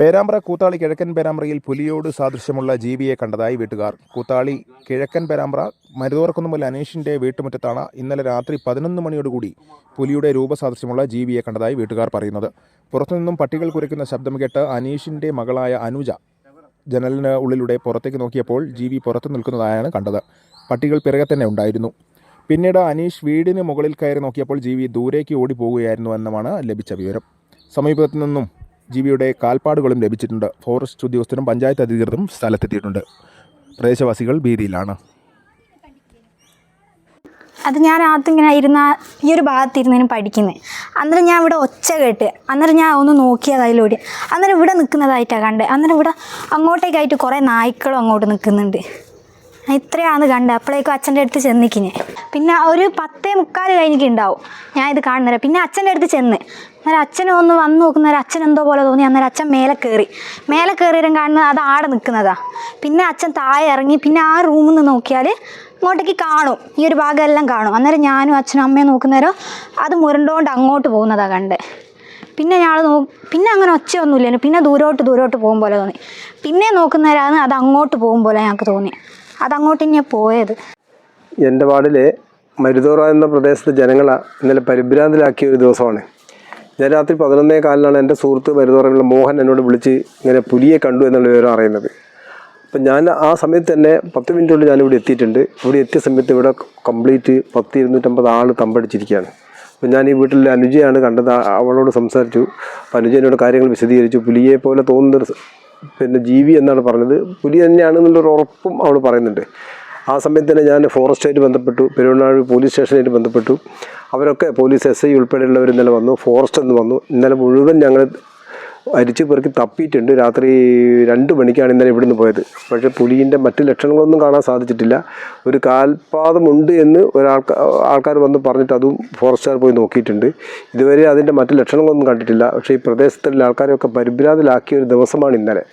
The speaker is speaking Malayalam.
പേരാമ്പ്ര കൂത്താളി കിഴക്കൻ പേരാമ്പ്രയിൽ പുലിയോട് സാദൃശ്യമുള്ള ജീവിയെ കണ്ടതായി വീട്ടുകാർ. കൂത്താളി കിഴക്കൻ പേരാമ്പ്ര മരുതോർക്കുന്നുമ്പിൽ അനീഷിന്റെ വീട്ടുമുറ്റത്താണ് ഇന്നലെ രാത്രി പതിനൊന്ന് മണിയോടുകൂടി പുലിയുടെ രൂപസാദൃശ്യമുള്ള ജീവിയെ കണ്ടതായി വീട്ടുകാർ പറയുന്നത്. പുറത്തുനിന്നും പട്ടികൾ കുരയ്ക്കുന്ന ശബ്ദം കേട്ട് അനീഷിന്റെ മകളായ അനുജ ജനലിന് ഉള്ളിലൂടെ പുറത്തേക്ക് നോക്കിയപ്പോൾ ജീവി പുറത്തു നിൽക്കുന്നതായാണ് കണ്ടത്. പട്ടികൾ പിറകെ തന്നെ ഉണ്ടായിരുന്നു. പിന്നീട് അനീഷ് വീടിന് മുകളിൽ കയറി നോക്കിയപ്പോൾ ജീവി ദൂരേക്ക് ഓടി പോകുകയായിരുന്നു എന്നുമാണ് ലഭിച്ച വിവരം. സമീപത്തു നിന്നും ജീവിയുടെ കാൽപ്പാടുകളും ലഭിച്ചിട്ടുണ്ട്. ഫോറസ്റ്റ് ഉദ്യോഗസ്ഥരും പഞ്ചായത്ത് അധികൃതരും സ്ഥലത്തെത്തിയിട്ടുണ്ട്. പ്രദേശവാസികൾ ഭീതിയിലാണ്. അത് ഞാൻ ആദ്യം ഇങ്ങനെ ഇരുന്ന ഈ ഒരു ഭാഗത്ത് ഇരുന്നതിന് പഠിക്കുന്നത് അന്നേരം ഞാൻ ഇവിടെ ഒച്ച കേട്ട് അന്നേരം ഞാൻ ഒന്ന് നോക്കിയത് അതിലൂടെ അന്നേരം ഇവിടെ നിൽക്കുന്നതായിട്ടാണ് കണ്ടത് അന്നേരം ഇവിടെ അങ്ങോട്ടേക്കായിട്ട് കുറേ നായ്ക്കളും അങ്ങോട്ട് നിൽക്കുന്നുണ്ട് ഇത്രയാണ് കണ്ടത്. അപ്പോഴേക്കും അച്ഛന്റെ അടുത്ത് ചെന്നിക്കിനെ. പിന്നെ ഒരു പത്തേ മുക്കാൽ കഴിഞ്ഞിട്ടുണ്ടാവും ഞാൻ ഇത് കാണുന്നില്ല പിന്നെ അച്ഛന്റെ അടുത്ത് ചെന്ന്. അന്നേരം അച്ഛനും ഒന്ന് വന്ന് നോക്കുന്നേരം അച്ഛൻ എന്തോ പോലെ തോന്നി. അന്നേരം അച്ഛൻ മേലെ കയറി. മേലെ കയറിയും കാണുന്നത് അത് ആടെ നിൽക്കുന്നതാ. പിന്നെ അച്ഛൻ താഴെ ഇറങ്ങി. പിന്നെ ആ റൂമിൽ നിന്ന് നോക്കിയാൽ ഇങ്ങോട്ടേക്ക് കാണും. ഈ ഒരു ഭാഗം എല്ലാം കാണും. അന്നേരം ഞാനും അച്ഛനും അമ്മയും നോക്കുന്നേരം അത് മുരണ്ടോണ്ട് അങ്ങോട്ട് പോകുന്നതാണ് കണ്ടത് പിന്നെ ഞങ്ങൾ നോ പിന്നെ അങ്ങനെ ഒച്ചയൊന്നുമില്ല പിന്നെ ദൂരോട്ട് ദൂരോട്ട് പോകും പോലെ തോന്നി. പിന്നെ നോക്കുന്നേരാണ് അത് അങ്ങോട്ട് പോകും പോലെ ഞങ്ങൾക്ക് തോന്നി. അത് അങ്ങോട്ട് തന്നെയാണ് പോയത്. എന്റെ വാർഡിലെ മരുതോറ എന്ന പ്രദേശത്തെ ജനങ്ങളെ ഇന്നലെ പരിഭ്രാന്തിലാക്കിയ ഒരു ദിവസമാണ്. ഞാൻ രാത്രി പതിനൊന്നേ കാലിലാണ് എന്റെ സുഹൃത്ത് മരുതോറയിലുള്ള മോഹൻ എന്നോട് വിളിച്ച് ഇങ്ങനെ പുലിയെ കണ്ടു എന്നുള്ള വിവരം അറിയുന്നത്. അപ്പം ഞാൻ ആ സമയത്ത് തന്നെ പത്ത് മിനിറ്റ് കൊണ്ട് ഞാനിവിടെ എത്തിയിട്ടുണ്ട്. ഇവിടെ എത്തിയ സമയത്ത് ഇവിടെ കംപ്ലീറ്റ് പത്ത് ഇരുന്നൂറ്റമ്പത് ആൾ തമ്പടിച്ചിരിക്കുകയാണ്. അപ്പം ഞാൻ ഈ വീട്ടിലെ അനുജയാണ് കണ്ടത്. അവളോട് സംസാരിച്ചു. അപ്പം അനുജ എന്നോട് കാര്യങ്ങൾ വിശദീകരിച്ചു. പുലിയെ പോലെ തോന്നുന്നൊരു പിന്നെ ജീവി എന്നാണ് പറഞ്ഞത്. പുലി തന്നെയാണ് തന്നെയാണെന്നുള്ളൊരു ഉറപ്പും അവൾ പറയുന്നുണ്ട്. ആ സമയത്ത് തന്നെ ഞാൻ ഫോറസ്റ്റായിട്ട് ബന്ധപ്പെട്ടു. പെരുവണ്ണാഴ് പോലീസ് സ്റ്റേഷനായിട്ട് ബന്ധപ്പെട്ടു. അവരൊക്കെ പോലീസ് എസ് ഐ ഉൾപ്പെടെയുള്ളവർ ഇന്നലെ വന്നു. ഫോറസ്റ്റ് എന്ന് വന്നു. ഇന്നലെ മുഴുവൻ ഞങ്ങൾ അരിച്ചു പെറുക്കി തപ്പിയിട്ടുണ്ട്. രാത്രി രണ്ട് മണിക്കാണ് ഇന്നലെ ഇവിടുന്ന് പോയത്. പക്ഷേ പുലിന്റെ മറ്റു ലക്ഷണങ്ങളൊന്നും കാണാൻ സാധിച്ചിട്ടില്ല. ഒരു കാൽപാദമുണ്ട് എന്ന് ഒരാൾക്ക് ആൾക്കാർ വന്ന് പറഞ്ഞിട്ട് അതും ഫോറസ്റ്റുകാർ പോയി നോക്കിയിട്ടുണ്ട്. ഇതുവരെ അതിന്റെ മറ്റു ലക്ഷണങ്ങളൊന്നും കണ്ടിട്ടില്ല. പക്ഷേ ഈ പ്രദേശത്തുള്ള ആൾക്കാരെയൊക്കെ പരിഭ്രാന്തിലാക്കിയ ഒരു ദിവസമാണ് ഇന്നലെ.